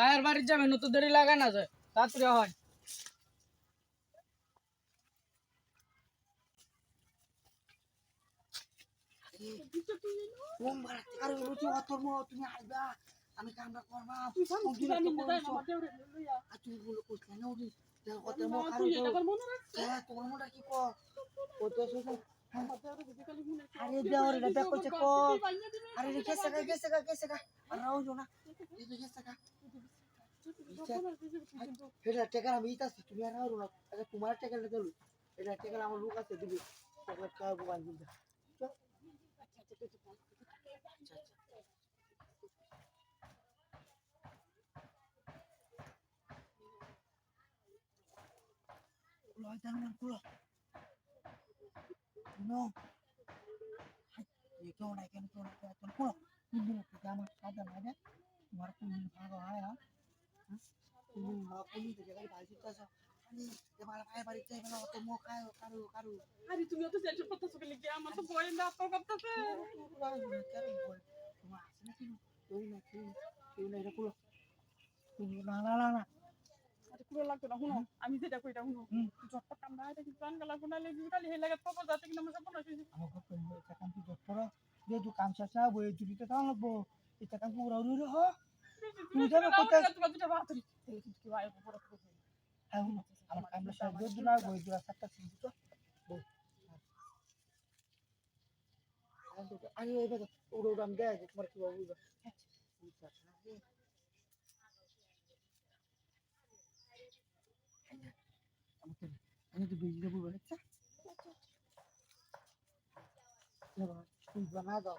পায়ের বাড়ির যাবে নতুন দেরি লাগে না যে তাড়াতাড়ি হয়। তুমি কি আরে দেওয়ার ক শেখা শেখা শেখা আর রাও না রেখে শেখা এটা টেকার আমি ইত আছি তুমি আর আরও আচ্ছা তোমার টেকার না এটা টেকার আমার লোক আছে, দিবি। চকলেট খাওয়াবো বান্ধব লয়তার মন কুলো নো। কেউ নাই, কেন কেউ নাই কেউ নাই। কুলো আমার সাদা নাই হ্যাঁ? আরে তুমি অত টেনশন করতেছো কেন? কি আমার তো ভয় না আপনার করতেছে তোমার আছে নাকি কেউ না কেউ কেউ না এটা কুলো না না না না পুরো লাগতো না শুনো আমি যেটা কইটা শুনো। জটপট কামড়া এটা কিন্তু প্রাণ গালা গুনা লেগে কালি হে লাগে পপ যাতে কিনা মজা পড়া আমার কথা এটা কাম তুই জটপড়া দে তুই কাম শেষ না বই জুড়িতে তাও লাগবো। এটা কাম পুরা উড়ুরে হ তুমি জানো কত তোমার দুটো ভাত তাহলে কিন্তু কেউ আয়ো পুরা পুরো হ্যাঁ হুন আমার কামলা সাহেব দুধ না বই দুরা সাতটা সিন দিত আমি ওই ভাবে উড়ো উড়াম দেয় তোমার কি বাবু আমি তো বেজি দেবো বলেছে বাবা তুই বানা দাও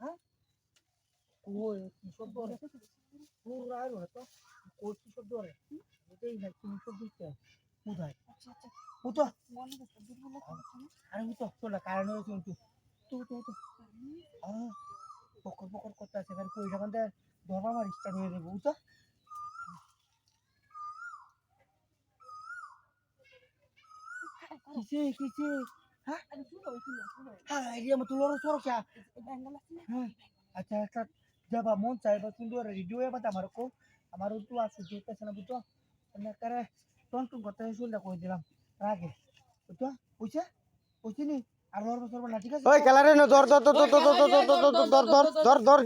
হ্যাঁ ওই কিশোর দরে তোর রায়ের হয়তো কোর হয়েছে উঁচু তো পকর পকর করতে আছে এখানে পয়সা খান ধরবা আমার স্টার্ট হয়ে যাবে উতো কিসে কিসে? হ্যাঁ আছে না হ্যাঁ আচ্ছা যাবা মন চাইবা কিন্তু রেডিও এবার আমার কো আমার তো আছে যেতেছে না বুঝছ মানে করে টন টন করতে শুনলে কই দিলাম রাগে বুঝছ বুঝছে বুঝছিনি আর বছর না ঠিক আছে ওই খেলারে ধর ধর ধর ধর ধর ধর ধর ধর ধর ধর ধর ধর